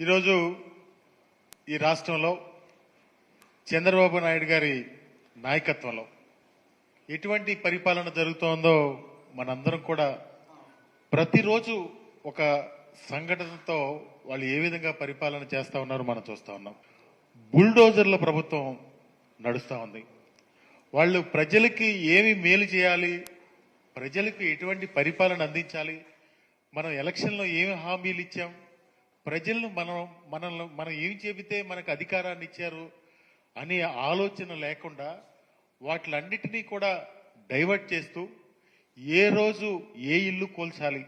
ఈరోజు ఈ రాష్ట్రంలో చంద్రబాబు నాయుడు గారి నాయకత్వంలో ఎటువంటి పరిపాలన జరుగుతోందో మనందరం కూడా ప్రతిరోజు ఒక సంఘటనతో వాళ్ళు ఏ విధంగా పరిపాలన చేస్తూ ఉన్నారో మనం చూస్తూ ఉన్నాం. బుల్డోజర్ల ప్రభుత్వం నడుస్తూ ఉంది. వాళ్ళు ప్రజలకి ఏమి మేలు చేయాలి? ప్రజలకు ఎటువంటి పరిపాలన అందించాలి? మనం ఎలక్షన్లో ఏమి హామీలు ఇచ్చాం? ప్రజలను మనం మనల్ని మనం ఏం చెబితే మనకు అధికారాన్ని ఇచ్చారు అనే ఆలోచన లేకుండా వాటిలన్నిటినీ కూడా డైవర్ట్ చేస్తూ ఏ రోజు ఏ ఇల్లు కోల్చాలి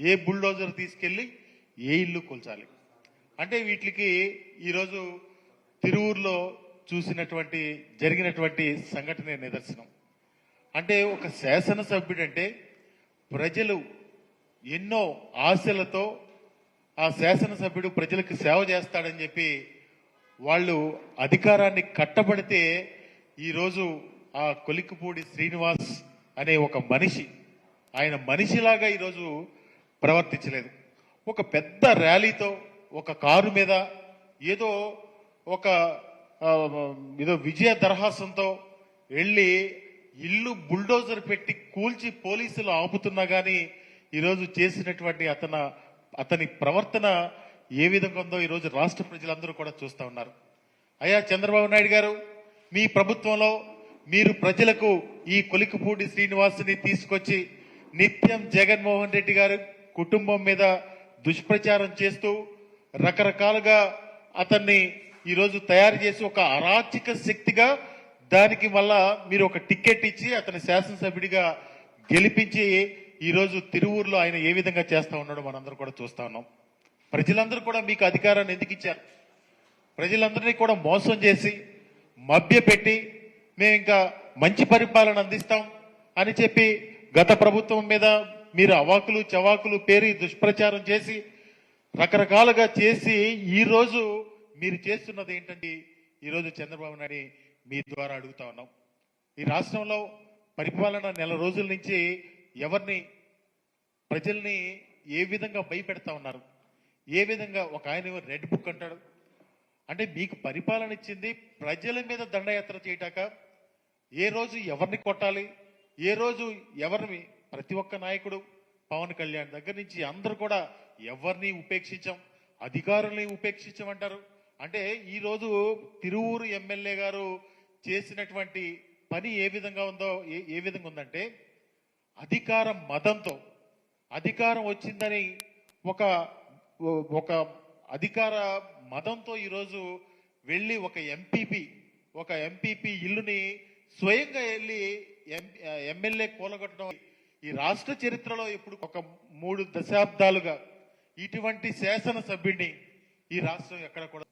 ఏ బుల్డోజర్ తీసుకెళ్ళి ఏ ఇల్లు కోల్చాలి. అంటే వీటికి ఈరోజు తిరువూరులో చూసినటువంటి జరిగినటువంటి సంఘటన నిదర్శనం. అంటే ఒక శాసనసభ్యుడంటే ప్రజలు ఎన్నో ఆశలతో ఆ శాసనసభ్యుడు ప్రజలకు సేవ చేస్తాడని చెప్పి వాళ్ళు అధికారాన్ని కట్టబడితే ఈరోజు ఆ కొలిక్కుపూడి శ్రీనివాస్ అనే ఒక మనిషి ఆయన మనిషిలాగా ఈరోజు ప్రవర్తించలేదు. ఒక పెద్ద ర్యాలీతో ఒక కారు మీద ఏదో ఒక ఏదో విజయ దరహాసంతో వెళ్ళి ఇల్లు బుల్డోజర్ పెట్టి కూల్చి పోలీసులు ఆపుతున్నా కానీ ఈరోజు చేసినటువంటి అతను అతని ప్రవర్తన ఏ విధంగా ఉందో ఈరోజు రాష్ట్ర ప్రజలందరూ కూడా చూస్తూ ఉన్నారు. అయ్యా చంద్రబాబు నాయుడు గారు మీ ప్రభుత్వంలో మీరు ప్రజలకు ఈ కొలికపూడి శ్రీనివాసుని తీసుకొచ్చి నిత్యం జగన్మోహన్ రెడ్డి గారి కుటుంబం మీద దుష్ప్రచారం చేస్తూ రకరకాలుగా అతన్ని ఈరోజు తయారు చేసి ఒక అరాచక శక్తిగా దానికి మళ్ళా మీరు ఒక టికెట్ ఇచ్చి అతని శాసనసభ్యుడిగా గెలిపించి ఈరోజు తిరువూరులో ఆయన ఏ విధంగా చేస్తా ఉన్నాడో మనందరం కూడా చూస్తా ఉన్నాం. ప్రజలందరూ కూడా మీకు అధికారాన్ని ఎందుకు ఇచ్చారు? ప్రజలందరినీ కూడా మోసం చేసి మభ్యపెట్టి మేము ఇంకా మంచి పరిపాలన అందిస్తాం అని చెప్పి గత ప్రభుత్వం మీద మీరు అవాకులు చవాకులు పేరి దుష్ప్రచారం చేసి రకరకాలుగా చేసి ఈరోజు మీరు చేస్తున్నది ఏంటంటే ఈరోజు చంద్రబాబు నాయుడు మీ ద్వారా అడుగుతా ఉన్నాం. ఈ రాష్ట్రంలో పరిపాలన నెల రోజుల నుంచి ఎవరిని ప్రజల్ని ఏ విధంగా భయపెడతా ఉన్నారు? ఏ విధంగా ఒక ఆయన రెడ్ బుక్ అంటాడు? అంటే మీకు పరిపాలన ఇచ్చింది ప్రజల మీద దండయాత్ర చేయటాక ఏ రోజు ఎవరిని కొట్టాలి? ఏ రోజు ఎవరిని ప్రతి ఒక్క నాయకుడు పవన్ కళ్యాణ్ దగ్గర నుంచి అందరూ కూడా ఎవరిని ఉపేక్షించాం? అధికారుల్ని ఉపేక్షించమంటారు? అంటే ఈరోజు తిరువూరు ఎమ్మెల్యే గారు చేసినటువంటి పని ఏ విధంగా ఉందో ఏ- ఏ విధంగా ఉందంటే అధికారం మతంతో. అధికారం వచ్చిందని ఒక ఒక అధికార మతంతో ఈరోజు వెళ్ళి ఒక ఎంపీపీ ఒక ఎంపీపీ ఇల్లుని స్వయంగా వెళ్ళి ఎమ్మెల్యే కూలగొట్టడం. ఈ రాష్ట్ర చరిత్రలో ఇప్పుడు ఒక మూడు దశాబ్దాలుగా ఇటువంటి శాసనసభ్యుడిని ఈ రాష్ట్రం ఎక్కడ కూడా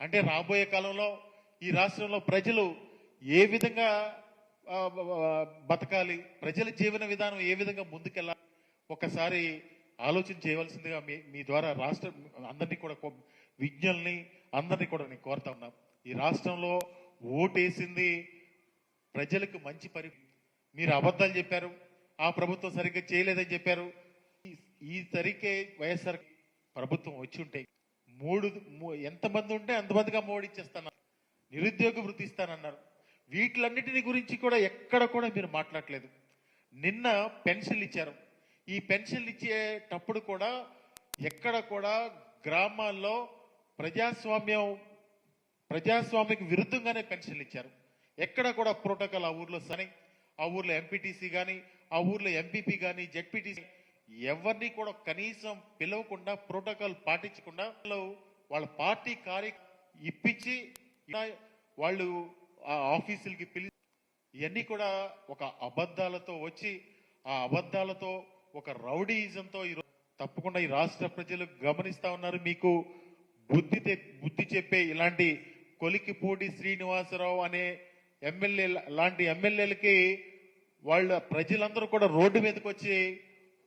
అంటే రాబోయే కాలంలో ఈ రాష్ట్రంలో ప్రజలు ఏ విధంగా బతకాలి. ప్రజల జీవన విధానం ఏ విధంగా ముందుకెళ్ళాలి ఒకసారి ఆలోచన చేయవలసిందిగా మీ మీ ద్వారా రాష్ట్ర అందరినీ కూడా విజ్ఞుల్ని అందరినీ కూడా నేను కోరుతా ఉన్నా. ఈ రాష్ట్రంలో ఓటేసింది ప్రజలకు మంచి పరి మీరు అబద్ధాలు చెప్పారు. ఆ ప్రభుత్వం సరిగ్గా చేయలేదని చెప్పారు. ఈ- సరికే వైఎస్ఆర్ ప్రభుత్వం వచ్చి ఉంటే మూడు ఎంతమంది ఉంటే అంతమందిగా మోడిచ్చేస్తాను నిరుద్యోగ వృత్తి ఇస్తానన్నారు. వీటిలన్నిటిని గురించి కూడా ఎక్కడ కూడా మీరు మాట్లాడలేదు. నిన్న పెన్సిల్ ఇచ్చారు. ఈ పెన్సిల్ ఇచ్చేటప్పుడు కూడా ఎక్కడ కూడా గ్రామాల్లో ప్రజాస్వామ్యం ప్రజాస్వామ్యకు విరుద్ధంగానే పెన్షన్లు ఇచ్చారు. ఎక్కడ కూడా ప్రోటోకాల్ ఆ ఊర్లో సని ఆ ఊర్లో ఎంపీటీసీ కానీ ఆ ఊర్లో ఎంపీపీ కానీ జెడ్పీటీసీ ఎవరిని కూడా కనీసం పిలవకుండా ప్రోటోకాల్ పాటించకుండా వాళ్ళ పార్టీ కార్య ఇప్పించి వాళ్ళు ఆ ఆఫీసులకి పిలి ఇవన్నీ కూడా ఒక అబద్ధాలతో వచ్చి ఆ అబద్ధాలతో ఒక రౌడీయిజంతో ఈరోజు తప్పకుండా ఈ రాష్ట్ర ప్రజలు గమనిస్తా ఉన్నారు. మీకు బుద్ధి బుద్ధి చెప్పే ఇలాంటి కొలికిపూడి శ్రీనివాసరావు అనే ఎమ్మెల్యే లాంటి ఎమ్మెల్యేలకి వాళ్ళ ప్రజలందరూ కూడా రోడ్డు మీదకి వచ్చి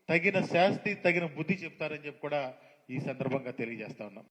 తగిన శాస్తి తగిన బుద్ధి చెప్తారని చెప్పి కూడా ఈ సందర్భంగా తెలియజేస్తా ఉన్నాం.